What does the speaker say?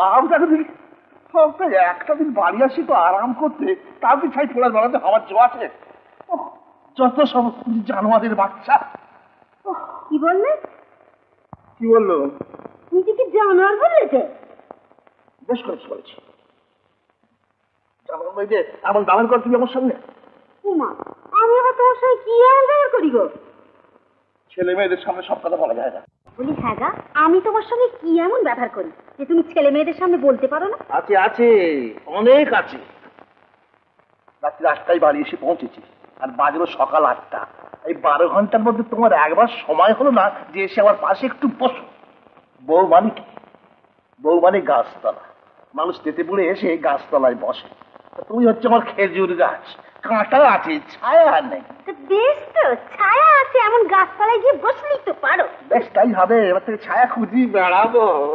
বাপটা দেখি। সবটা একটা দিন বাড়ি আসি তো আরাম করতে তার কি ছাই ফোড়ার বেড়াতে আমার জো আছে। যত সব জানোয়ারের বাচ্চা। কি বললে? কি বলল? নিজেকে জানোয়ার বললে বেশ করেছি বলেছি জানোয়ার যে এমন দামের কর তুমি আমার সামনে? উমা আমি আবার তোমার সঙ্গে কি এমন করি গো? ছেলে মেয়েদের সামনে সব কথা বলা যায় না। বলি হ্যাঁ গা আমি তোমার সঙ্গে কি এমন ব্যবহার করি যে তুমি ছেলে মেয়েদের সামনে বলতে পারো না? আছে আছে অনেক আছে। রাত্রি আটটায় বাড়ি এসে পৌঁছেছি আর বাজলো সকাল আটটা। এই বারো ঘণ্টার মধ্যে তোমার একবার সময় হলো না যে এসে আমার পাশে একটু বসো। বউ মানে কি? বউ মানে গাছতলা। মানুষ তেতে পুড়ে এসে গাছতলায় বসে। তা তুমি হচ্ছে আমার খেজুর গাছ। কাঁটা আছে ছায়া নেই। তো বেশ তো ছায়া আছে গিয়ে বসলেই তো পারো। বেশ তাই হবে। এবার থেকে ছায়া খুঁজি বেড়াবো।